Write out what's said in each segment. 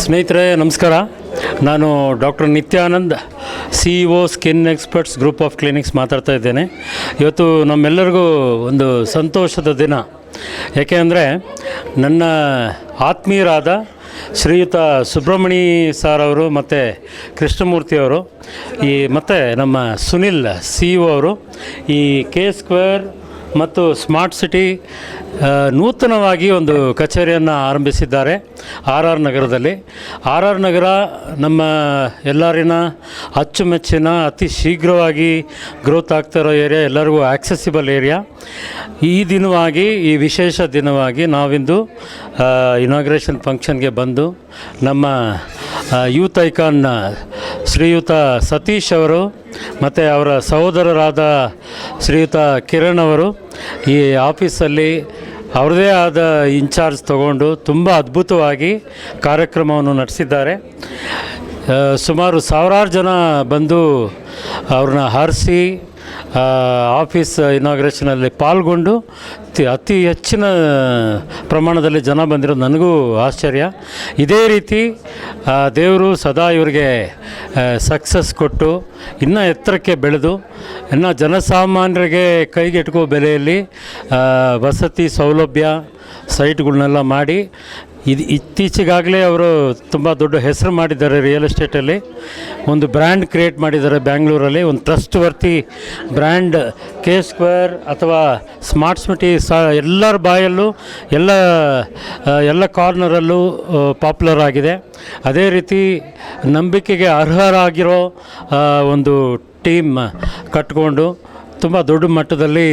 ಸ್ನೇಹಿತರೆ, ನಮಸ್ಕಾರ. ನಾನು doctor Nithyanand C E O skin experts group of clinics ಮಾತಾಡ್ತಾ ಇದ್ದೇನೆ. ಇವತ್ತು ನಮ್ಮೆಲ್ಲರಿಗೂ ಒಂದು ಸಂತೋಷದ ದಿನ. ಯಾಕೆ ಅಂದರೆ, ನನ್ನ ಆತ್ಮೀಯರಾದ ಶ್ರೀಯುತ ಸುಬ್ರಹ್ಮಣಿ ಸರ್ ಅವರು ಮತ್ತು ಕೃಷ್ಣಮೂರ್ತಿ ಅವರು, ಈ ಮತ್ತು ನಮ್ಮ ಸುನಿಲ್ ಸಿ ಇ ಅವರು ಈ ಕೆ ಸ್ಕ್ವೇರ್ ಮತ್ತು ಸ್ಮಾರ್ಟ್ ಸಿಟಿ ನೂತನವಾಗಿ ಒಂದು ಕಚೇರಿಯನ್ನು ಆರಂಭಿಸಿದ್ದಾರೆ ಆರ್ ಆರ್ ನಗರದಲ್ಲಿ. ಆರ್ ಆರ್ ನಗರ ನಮ್ಮ ಎಲ್ಲರಿನ ಅಚ್ಚುಮೆಚ್ಚಿನ, ಅತಿ ಶೀಘ್ರವಾಗಿ ಗ್ರೋತ್ ಆಗ್ತಾ ಇರೋ ಏರಿಯಾ ಎಲ್ಲರಿಗೂ ಆಕ್ಸೆಸಿಬಲ್ ಏರಿಯಾ ಈ ದಿನವಾಗಿ, ಈ ವಿಶೇಷ ದಿನವಾಗಿ ನಾವಿಂದು ಇನಾಗ್ರೇಷನ್ ಫಂಕ್ಷನ್ಗೆ ಬಂದು ನಮ್ಮ ಯೂತ್ ಐಕಾನ್ ಶ್ರೀಯುತ ಸತೀಶ್ ಅವರು ಮತ್ತು ಅವರ ಸಹೋದರರಾದ ಶ್ರೀಯುತ ಕಿರಣ್ ಅವರು ಈ ಆಫೀಸಲ್ಲಿ ಅವ್ರದೇ ಆದ ಇನ್ಚಾರ್ಜ್ ತಗೊಂಡು ತುಂಬ ಅದ್ಭುತವಾಗಿ ಕಾರ್ಯಕ್ರಮವನ್ನು ನಡೆಸಿದ್ದಾರೆ. ಸುಮಾರು ಸಾವಿರಾರು ಜನ ಬಂದು ಅವ್ರನ್ನ ಹರಿಸಿ ಆಫೀಸ್ ಇನಾಗ್ರೇಷನಲ್ಲಿ ಪಾಲ್ಗೊಂಡು ಅತಿ ಹೆಚ್ಚಿನ ಪ್ರಮಾಣದಲ್ಲಿ ಜನ ಬಂದಿರೋದು ನನಗೂ ಆಶ್ಚರ್ಯ. ಇದೇ ರೀತಿ ದೇವರು ಸದಾ ಇವರಿಗೆ ಸಕ್ಸಸ್ ಕೊಟ್ಟು ಇನ್ನೂ ಎತ್ತರಕ್ಕೆ ಬೆಳೆದು, ಇನ್ನು ಜನಸಾಮಾನ್ಯರಿಗೆ ಕೈಗೆಟುಕೋ ಬೆಲೆಯಲ್ಲಿ ವಸತಿ ಸೌಲಭ್ಯ ಸೈಟ್ಗಳನ್ನೆಲ್ಲ ಮಾಡಿ, ಇದು ಇತ್ತೀಚೆಗಾಗಲೇ ಅವರು ತುಂಬ ದೊಡ್ಡ ಹೆಸರು ಮಾಡಿದ್ದಾರೆ ರಿಯಲ್ ಎಸ್ಟೇಟಲ್ಲಿ. ಒಂದು ಬ್ರ್ಯಾಂಡ್ ಕ್ರಿಯೇಟ್ ಮಾಡಿದ್ದಾರೆ ಬ್ಯಾಂಗ್ಳೂರಲ್ಲಿ. ಒಂದು trustworthy brand K square ಅಥವಾ ಸ್ಮಾರ್ಟ್ ಸಿಟಿ ಸ, ಎಲ್ಲರ ಬಾಯಲ್ಲೂ, ಎಲ್ಲ ಎಲ್ಲ ಕಾರ್ನರಲ್ಲೂ ಪಾಪ್ಯುಲರ್ ಆಗಿದೆ. ಅದೇ ರೀತಿ ನಂಬಿಕೆಗೆ ಅರ್ಹರಾಗಿರೋ ಒಂದು ಟೀಮ್ ಕಟ್ಕೊಂಡು ತುಂಬ ದೊಡ್ಡ ಮಟ್ಟದಲ್ಲಿ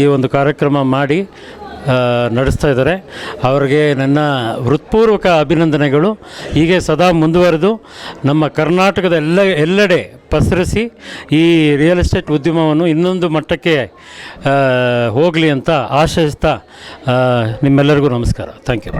ಈ ಒಂದು ಕಾರ್ಯಕ್ರಮ ಮಾಡಿ ನಡೆಸ್ತಾ ಇದ್ದಾರೆ. ಅವರಿಗೆ ನನ್ನ ಹೃತ್ಪೂರ್ವಕ ಅಭಿನಂದನೆಗಳು. ಹೀಗೆ ಸದಾ ಮುಂದುವರೆದು ನಮ್ಮ ಕರ್ನಾಟಕದ ಎಲ್ಲ, ಎಲ್ಲೆಡೆ ಪಸರಿಸಿ ಈ ರಿಯಲ್ ಎಸ್ಟೇಟ್ ಉದ್ಯಮವನ್ನು ಇನ್ನೊಂದು ಮಟ್ಟಕ್ಕೆ ಹೋಗಲಿ ಅಂತ ಆಶಯಿಸ್ತಾ ನಿಮ್ಮೆಲ್ಲರಿಗೂ ನಮಸ್ಕಾರ. Thank you